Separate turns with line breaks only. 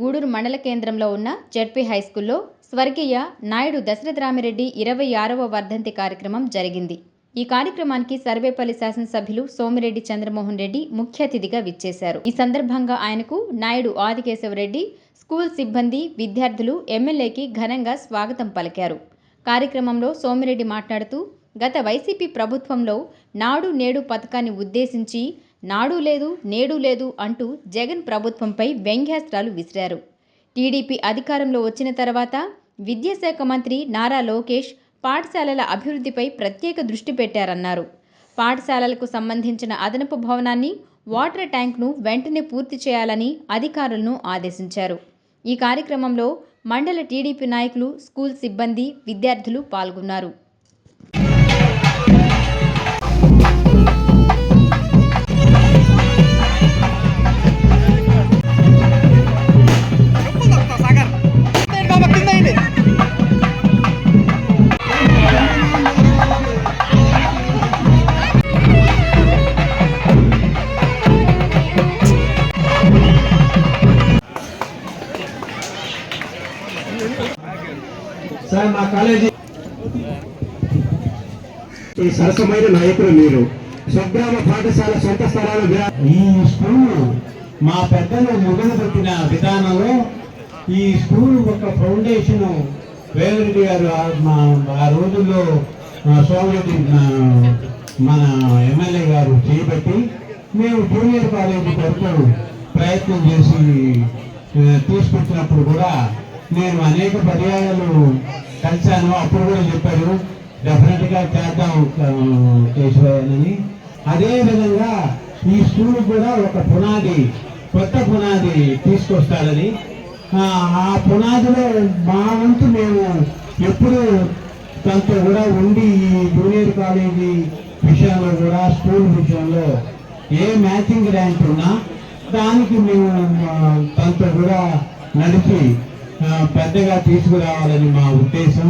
గూడూరు మండల కేంద్రంలో ఉన్న జడ్పీ హైస్కూల్లో స్వర్గీయ నాయుడు దశరథరామిరెడ్డి ఇరవై ఆరవ వర్ధంతి కార్యక్రమం జరిగింది. ఈ కార్యక్రమానికి సర్వేపల్లి శాసనసభ్యులు సోమిరెడ్డి చంద్రమోహన్ రెడ్డి ముఖ్య అతిథిగా విచ్చేశారు. ఈ సందర్భంగా ఆయనకు నాయుడు ఆదికేశవరెడ్డి స్కూల్ సిబ్బంది విద్యార్థులు ఎమ్మెల్యేకి ఘనంగా స్వాగతం పలికారు. కార్యక్రమంలో సోమిరెడ్డి మాట్లాడుతూ గత వైసీపీ ప్రభుత్వంలో నాడు నేడు పథకాన్ని ఉద్దేశించి నాడు లేదు నేడు లేదు అంటూ జగన్ ప్రభుత్వంపై వ్యంగ్యాస్త్రాలు విసిరారు. టీడీపీ అధికారంలో వచ్చిన తర్వాత విద్యాశాఖ మంత్రి నారా లోకేష్ పాఠశాలల అభివృద్ధిపై ప్రత్యేక దృష్టి పెట్టారన్నారు. పాఠశాలలకు సంబంధించిన అదనపు భవనాన్ని వాటర్ ట్యాంక్ను వెంటనే పూర్తి చేయాలని అధికారులను ఆదేశించారు. ఈ కార్యక్రమంలో మండల టీడీపీ నాయకులు స్కూల్ సిబ్బంది విద్యార్థులు పాల్గొన్నారు.
సార్ మా కాలేజీ ఈ సరసమైన నాయకులు మీరు. స్వగ్రామ పాఠశాల సొంత స్థలాలు
ఈ స్కూల్ మా పెద్దలు మొదలుపెట్టిన విధానంలో ఈ స్కూల్ ఒక ఫౌండేషన్ వేమిరెడ్డి గారు ఆ- రోజుల్లో ఆ, మన ఎమ్మెల్యే గారు చేపట్టి మేము జూనియర్ కాలేజీ కొరకు ప్రయత్నం చేసి తీసుకొచ్చినప్పుడు కూడా నేను అనేక పర్యాయాలు కలిశాను. అప్పుడు కూడా చెప్పారు డెఫినెట్గా చేద్దాం కేశవయ్యనని అదే విధంగా ఈ స్కూల్ కూడా ఒక పునాది కొత్త పునాది తీసుకొస్తాడని. ఆ, పునాదిలో మా వంతు మేము ఎప్పుడు తనతో కూడా ఉండి ఈ జూనియర్ కాలేజీ విషయంలో కూడా స్కూల్ విషయంలో ఏ మ్యాచింగ్ ర్యాంక్ ఉన్నా దానికి మేము తనతో కూడా నడిచి పెద్దగా తీసుకురావాలని మా ఉద్దేశం.